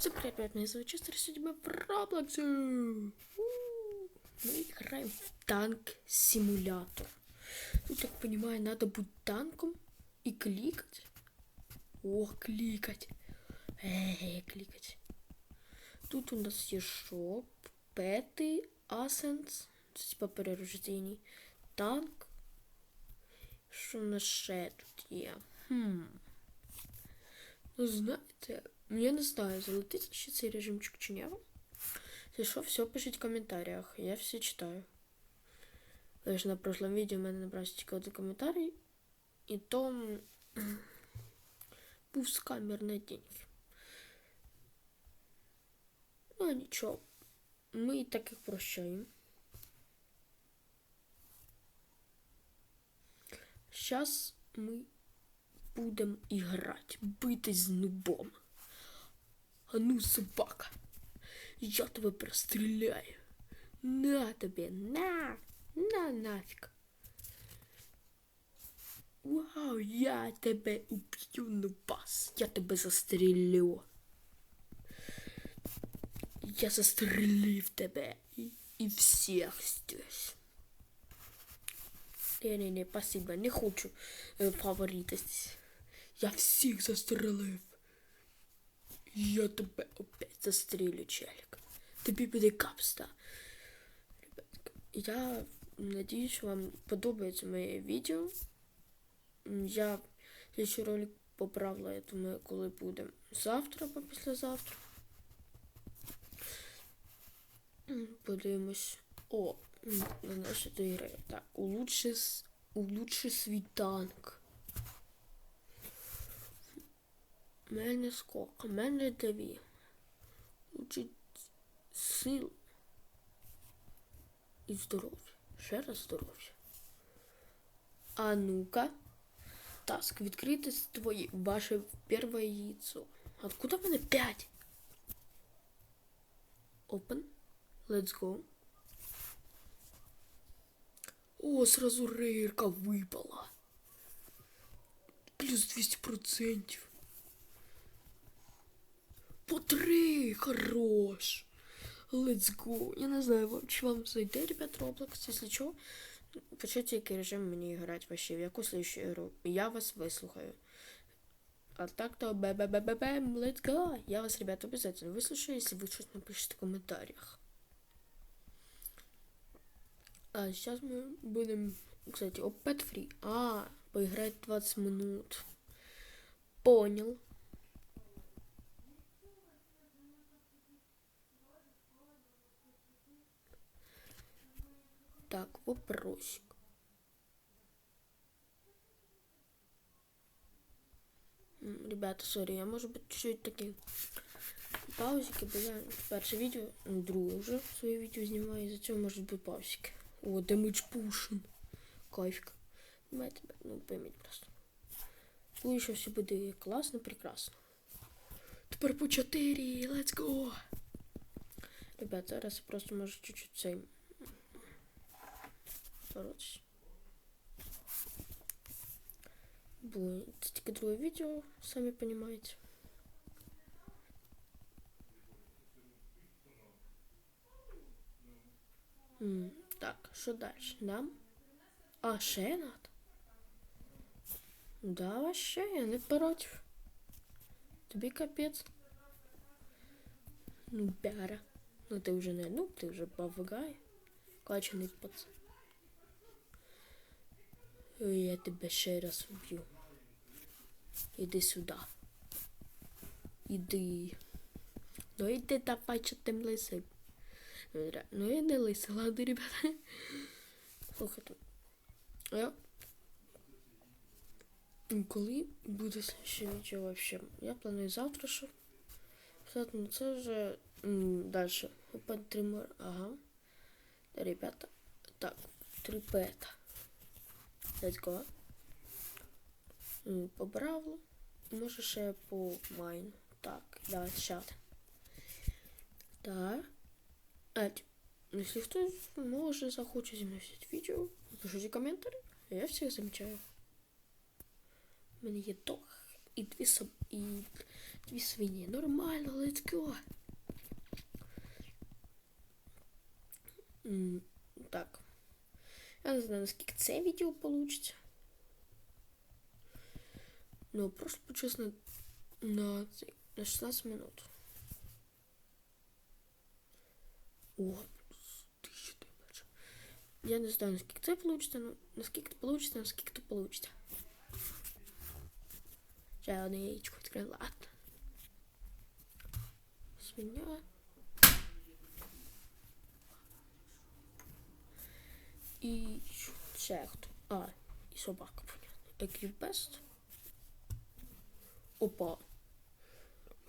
Всем привет, ребят, меня зовут Честер, сегодня мы в Роблоксе. Мы играем в танк-симулятор. Тут, так понимаю, надо быть танком и кликать. О, кликать. Эй, кликать. Тут у нас есть шоп, петы, асенс, це типа перерождений, танк. Що у нас ще тут є? Хм. Ну, знаєте, я не знаю, залетить ще цей режимчик чи ні. Что, все пишите в комментариях, я все читаю. Лишь на прошлом видео у мене набрався тільки один коментарій, і то був скамер на деньги. Ну, нічого. Ми і так їх прощаємо. Сейчас ми будемо іграти, битись з нубом. А ну, собака, я тебе простріляю. На тобі, на, на нафіг. Вау, я тебе уб'ю, нубас. Я тебе застрілю. Я застрелив тебе і, і всіх здесь. Не-не-не, спасибо, не хочу е, фаворитись. Я всіх застрелив. Я тебе опять застрілю, челик. Тобі буде капста. Я надіюсь, вам подобається моє відео. Я ще ролик поправила, я думаю, коли буде завтра або післязавтра. Подивимось. О, до ігри. Так, улучши, улучши свій танк. У мене сколько? У мене дві. Учить сил і здоров'я. Ще раз здоров'я. А ну-ка. Таск, відкрити твоє, ваше перше яйцо. Откуда в мене п'ять? Open. Let's go. О, сразу рейерка выпала. Плюс 200%. По три, хорош. Let's go. Я не знаю, вам- чи вам зайде, ребят, Roblox, если что. Почати який режим мені грати вообще, в яку следующую игру. Я вас выслухаю. А так-то бе-бе-бе-бе-бем, let's go. Я вас, ребят, обязательно выслушаю, если вы что-то напишите в комментариях. А сейчас мы будем, кстати, о, Pet Free. А, поиграть 20 минут. Понял. Так, вопросик. Ребята, сорі, я може бути чуть такі паузики, бо я перше відео, ну, друге вже своє відео знімаю, і за цього можуть бути паузики. О, damage pushing. Кайфик. Знаєте, ну, пойміть просто. Коли що все буде класно, прекрасно. Тепер по 4, let's go! Ребят, зараз я просто можу чуть-чуть цей боротися. Бо це тільки друге відео, самі розумієте. М, Так, що далі? Нам? А, ще надо? Да, вообще, я не против. Тобі капець. Ну, бяра. Ну ти вже не ну, ти вже бавгай. Качаний пацан. Ой, Я тебе ще раз уб'ю. Іди сюди. Іди. Ну іди давай, що тим лисий. Ну, я не лисий, ладно, ребята. Слухайте. Я... Коли буде ще відео вообще? Я планую завтра, що. Ну це вже trimmer, ага. Ребята. Так, три пета. Let's go. М, По бравлу. Може ще по майн. Так, давайте чат. Так. А, т- если хтось може захоче зі мною взяти відео, пишіть коментарі. Я всіх замічаю. У мене є дог. і дві соб... і дві свині. Нормально, let's go. М, Так. Я не знаю, наскільки це відео получится. Ну, просто чесно на, цей- на 16 минут. О, тисяча ти бачиш. Я не знаю, наскільки це получится, но наскільки получится, наскільки то получится. Ще одне яєчко відкрила. Ладно. Свиня. І ще хто? А, і собака, понятно. Еквібест. Опа.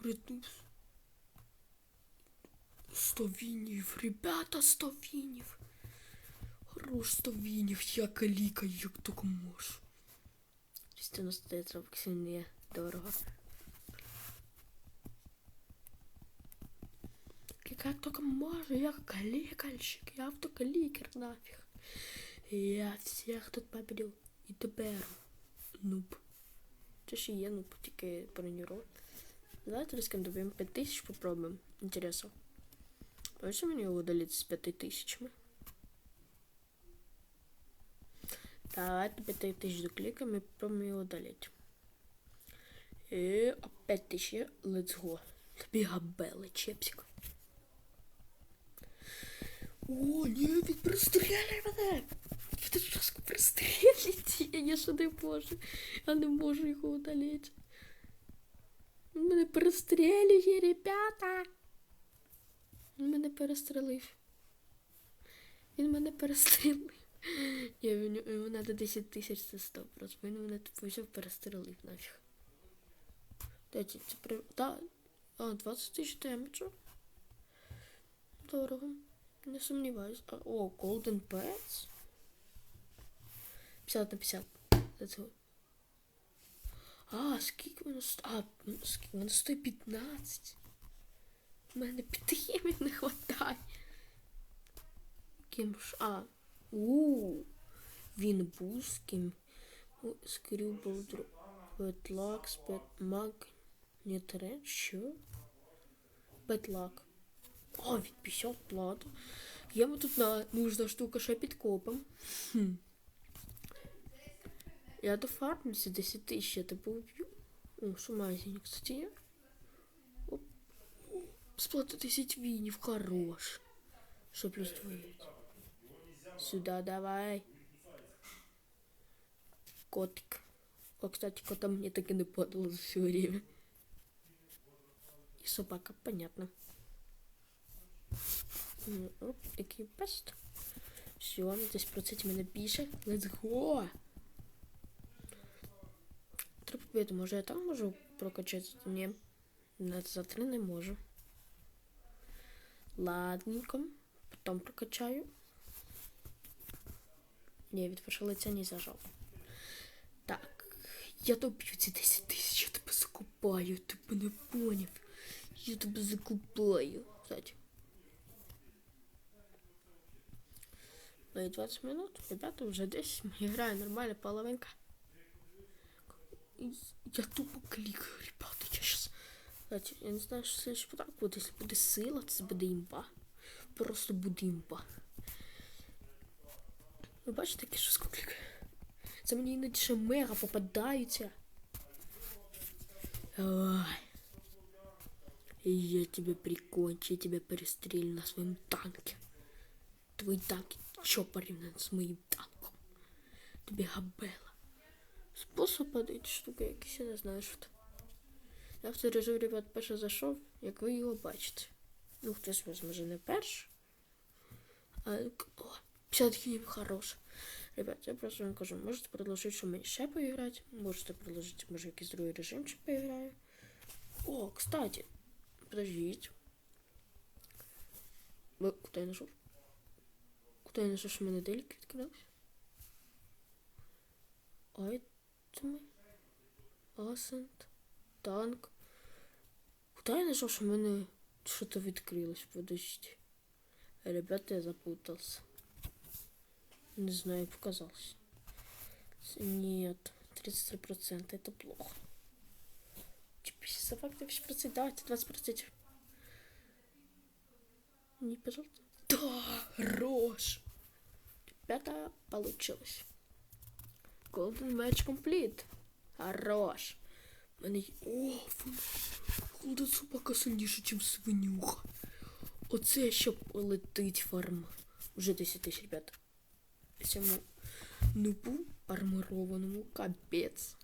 Редус. 100 вінів, ребята, 100 вінів. Хорош 100 вінів, я каліка, як тільки можу. 299 робоксів не дорого. Как только можно, я каликальщик, я автокаликер нафиг. Я всех тут победил. І тепер нуб. Це і є нуб, тільки бронюрод. Давайте рискнем 5 тисяч попробуємо. Інтересно. Можете мені його удалити з 5 тисячами? Давайте 5 тисяч докликаємо і попробуємо його удалити. І опять тисячі. Let's go. Тобі чепсик. О, ні, він простріляє мене! Ти жорстко прострілить, я що не можу. Я не можу його удалити. Він мене перестрілює, ребята. Він мене перестрелив. Він мене перестрелив. Я йому треба 10 тисяч це 100 просто. Він мене взяв перестрелив нафіг. Дайте, це при... Да. А, 20 тисяч демеджу. Дорого. Не сумніваюсь. А, о, Golden Pets. 50 на 50. Let's go. А, скільки воно стоїть? А, скільки воно стоїть 15. У мене під'ємів не хватає. Ким ж? А. У. Він був з ким. Скрюбл друг. Бетлак, спет маг. Трен, що? Бетлак. О, від 50 плату. Йому тут на нужна штука ще під копом. Хм. Я дофармлюся 10 тисяч, я тебе уб'ю. О, що магазин, кстати, є. Оп. О, Сплата 10 вінів, хорош. Що плюс твоє? Сюда давай. Котик. О, кстати, кота мне так и не подало за все время. И собака, понятно. Оп, який бест. Все, на 10% мене більше. Let's go! Треба побити, може я там можу прокачати? Ні. На за три не можу. Ладненько. Потом прокачаю. Ні, від першого лиця не зажав. Так. Я доб'ю ці 10 тисяч, я тебе закупаю, ти мене поняв. Я тебе закупаю. Кстати. Ну и 20 минут. Ребята, уже 10. Играю нормально, половинка. И Я тупо кликаю, ребята. Я сейчас... Кстати, я не знаю, що следующий подарок буде. Якщо буде сила, це буде імба. Просто буде імба. Ви бачите, яке що клікає? Це мені іноді ще мега попадаються. Ой. Я тебя прикончу, я тебя перестрелю на своем танке. Твой танк чё порівняно з моїм танком? Тобі габела. Способ подати штука якийсь, я не знаю, що. Я в цей режим, ребят, перше зайшов, як ви його бачите. Ну, хтось може не перший. А, о, 50 гривен хорош. Ребят, я просто вам кажу, можете предложить, що мені ще поіграти, можете предложить, може, якийсь другий режимчик поіграю. О, кстати, подождите. Ви куди я знайшов? Куди я знайшов, що в мене деліки відкидався? Айтеми. Асент. Танк. Куди я знайшов, що в мене що-то відкрилось? Подождите. Ребята, я запутался. Не знаю, показалось. Нет, 33% это плохо. За факт 20%, давайте 20%. Не, пожалуйста. Да, хорош. Ребята, получилось. Golden Match Complete. Хорош. У Мене... є- О, вона... Холодна собака сильніше, ніж свинюха. Оце ще летить фарм. Вже 10 тисяч, ребята. Цьому нубу армированому капець.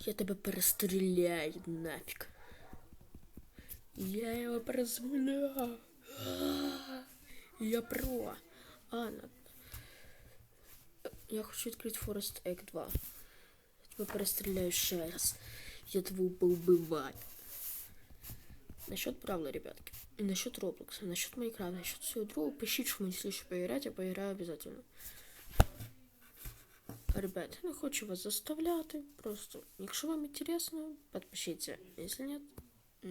Я тебе перестріляю нафиг. Я его перестріляю. Я про. А, на... Я хочу відкрити Forest Egg 2. Я тебе перестріляю ще раз. Я тебе поубиваю. Насчет правила, ребятки. И насчет Роблокса, насчет Майнкрафта, насчет всего другого, пишите, что мы не слышите поиграть, я поиграю обязательно. Ребят, я не хочу вас заставляти. Просто, якщо вам интересно, подпишіться. Если нет,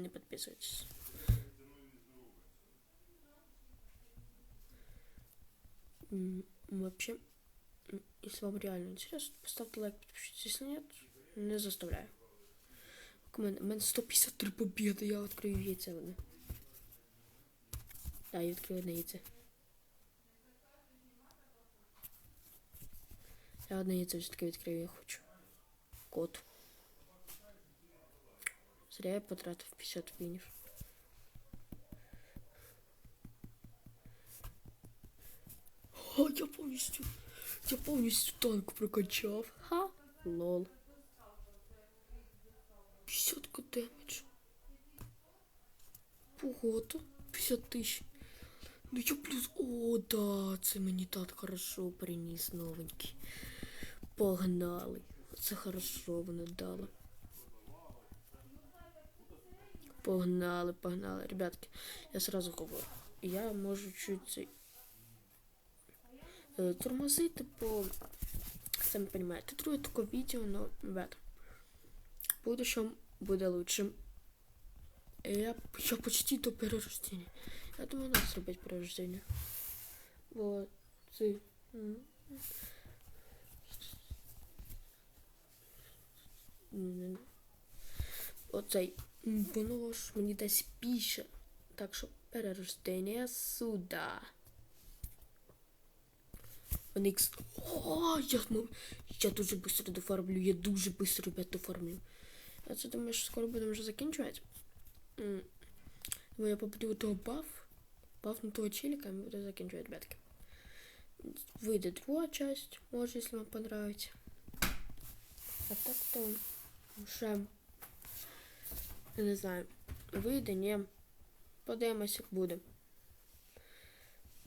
не подписывайтесь. Вообще, если вам реально интересно, поставьте лайк, подпишитесь. Если нет, не заставляю. У мене, у мене 153 побіди, я відкрию яйця вони. Да, я відкрию одне яйце. Я одне яйце все-таки відкрию, я хочу. Кот. Зря я потратив 50 винів. О, я повністю. Я повністю танк прокачав. Ха, лол. 50 к демедж. Погода. 50 тисяч. Ну я плюс. О, да, це мені так хорошо приніс новенький. Погнали. Це хорошо воно дало. Погнали, погнали. Ребятки, я сразу говорю. Я можу чуть е, тормозити по. Самі розумієте, друге таке відео, но, ребята, в будущем буде лучше. Я, я почти до перерождения. Я думаю, надо зробити перерождение. Вот. Оцей. Воно ж мені дасть більше. Так що перерождення сюди. Оникс. О, я, я дуже швидко дофармлю, я дуже швидко, ребят, дофармлю. Я це думаю, що скоро будемо вже закінчувати. Бо я побудую того баф. Баф на того челика, і ми закінчувати, ребятки. Вийде друга часть, може, якщо вам понравиться. А так то я не знаю. Вийде, ні. Подивимось, як буде.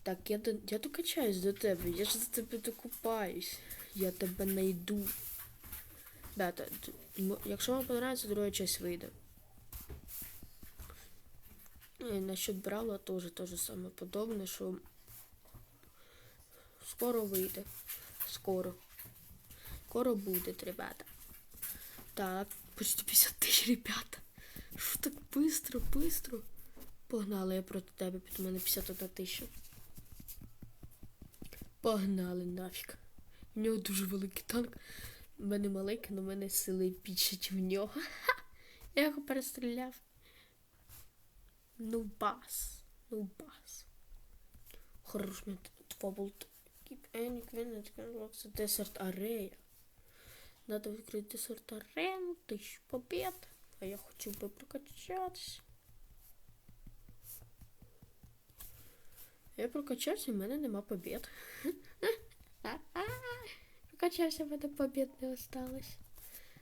Так, я, я докачаюсь до тебе, я ж за тебе докупаюсь. Я тебе найду. Да, якщо вам понравится, друга часть вийде. І насчет Браула теж то же саме подобне, що скоро вийде. Скоро. Скоро буде, ребята. Так, почти 50 тисяч, ребята. Що так быстро, быстро? Погнали я проти тебе, під мене 51 тисяча. Погнали нафіг. В нього дуже великий танк. У мене маленький, але в мене сили ніж в нього. Ха! Я його перестріляв. Ну бас. Ну бас. Хорош мені два болт. Keep any desert area. Надо відкрити desert арену, тисячу побед. А я хотів би прокачатися. Я прокачався, і в мене нема побед. Прокачався, в мене побед не осталось.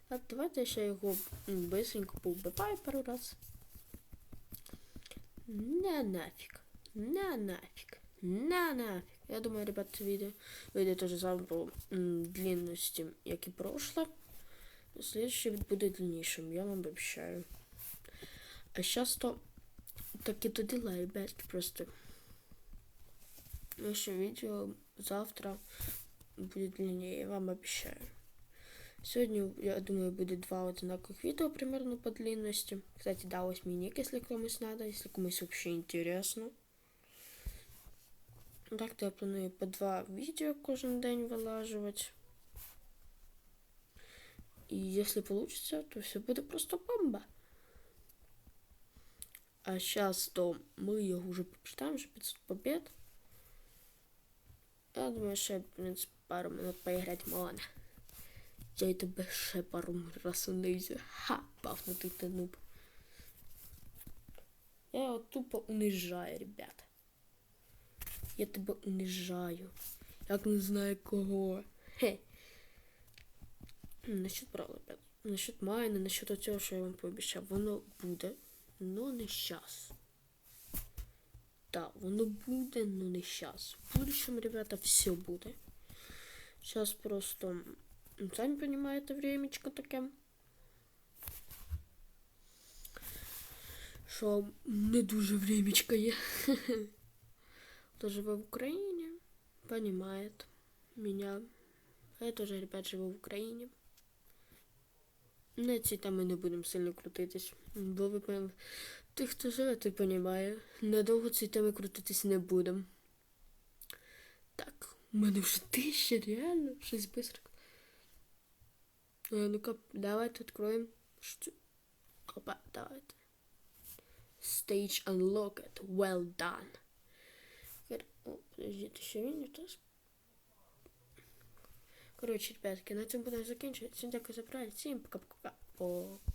А давайте я ще його быстренько поубиваю пару раз. На нафиг. На нафиг. На нафиг. Я думаю, ребят, це відео вийде теж саме по м, длинності, як і прошле. Следующий буде длиннішим, я вам обіцяю. А сейчас то таки то дела, ребятки, просто. Наше видео завтра будет длиннее, я вам обещаю. Сегодня, я думаю, будет два одинаковых видео примерно по длинности. Кстати, да, восьминик, если кому-то надо, если кому-то вообще интересно. Так-то я планую по два відео кожен день вилажувати. И если получится, то все будет просто бомба. А сейчас то мы його уже почитаем, уже 500 побед. Я думаю, ще, в принципі, пару минут поіграти можна. Я й тебе ще пару раз унизю. Ха, пафнутий ти нуб. Я його тупо унижаю, ребята. Я тебе унижаю. Як не знаю кого. Хе. Насчет правил, ребят. Насчет майна, насчет цього, що я вам пообіцяв, воно буде, но не щас. Так, воно буде, но не щас. В будущем, ребята, все буде. Сейчас просто, м, самі понимаєте, времечко таке. Що не дуже времечко є. Хто живе в Україні, понимает меня. Я тоже, ребят, живу в Україні. На ці теми не будемо сильно крутитись. Бо ви певно, тих, хто живе, той понімає. Надовго ці теми крутитись не будемо. Так, у мене вже тисяча, реально, щось быстро. А, ну-ка, давайте відкроємо. Опа, давайте. Stage unlocked. Well done. О, ще він теж. Коротше, ребятки, на цьому будемо закінчувати. Всім дякую за перегляд. Всім пока-пока. Пока.